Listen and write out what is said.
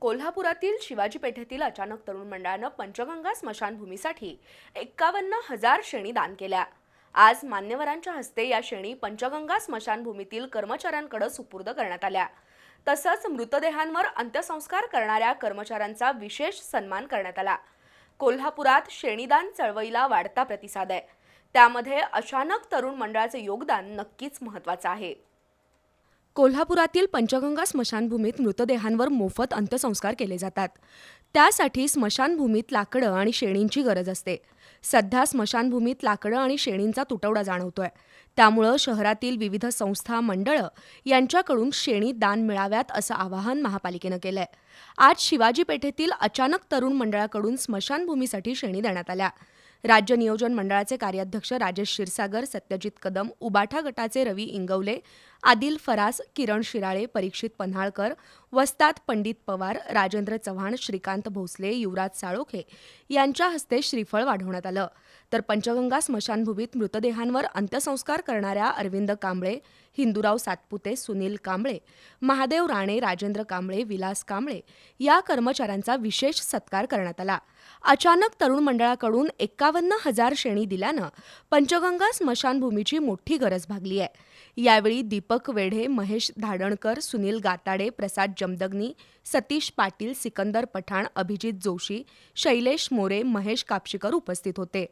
कोल्हापुरातील शिवाजी पेठेतील अचानक तरुण मंडळानं पंचगंगा स्मशानभूमीसाठी एक्कावन्न हजार शेणी दान केल्या. आज मान्यवरांच्या हस्ते या शेणी पंचगंगा स्मशानभूमीतील कर्मचाऱ्यांकडे सुपूर्द करण्यात आल्या. तसंच मृतदेहांवर अंत्यसंस्कार करणाऱ्या कर्मचाऱ्यांचा विशेष सन्मान करण्यात आला. कोल्हापुरात शेणीदान चळवळीला वाढता प्रतिसाद आहे. त्यामध्ये अचानक तरुण मंडळाचं योगदान नक्कीच महत्त्वाचं आहे. कोल्हापुरातील पंचगंगा स्मशानभूमीत मृतदेहांवर मोफत अंत्यसंस्कार केले जातात. त्यासाठी स्मशानभूमीत लाकडं आणि शेणींची गरज असते. सध्या स्मशानभूमीत लाकडं आणि शेणींचा तुटवडा जाणवतोय. त्यामुळं शहरातील विविध संस्था मंडळं यांच्याकडून शेणी दान मिळाव्यात असं आवाहन महापालिकेनं केलंय. आज शिवाजी पेठेतील अचानक तरुण मंडळाकडून स्मशानभूमीसाठी शेणी देण्यात आल्या. राज्य नियोजन मंडळाचे कार्याध्यक्ष राजेश क्षीरसागर सत्यजित कदम उबाठा गटाचे रवी इंगवले आदिल फरास किरण शिराळे परीक्षित पन्हाळकर वस्ताद पंडित पवार राजेंद्र चव्हाण श्रीकांत भोसले युवराज साळोखे यांच्या हस्ते श्रीफळ वाढवण्यात आलं. तर पंचगंगा स्मशानभूमीत मृतदेहांवर अंत्यसंस्कार करणाऱ्या अरविंद कांबळे हिंदूराव सातपुते सुनील कांबळे महादेव राणे राजेंद्र कांबळे विलास कांबळे या कर्मचाऱ्यांचा विशेष सत्कार करण्यात आला. अचानक तरुण मंडळाकडून एक्कावन्न हजार शेणी दिल्यानं पंचगंगा स्मशानभूमीची मोठी गरज भागली आहे. यावेळी दीपक वेढे महेश धाडणकर सुनील गाताडे प्रसाद जमदग्नी सतीश पाटील सिकंदर पठाण अभिजित जोशी शैलेश मोरे महेश कापशीकर उपस्थित होते.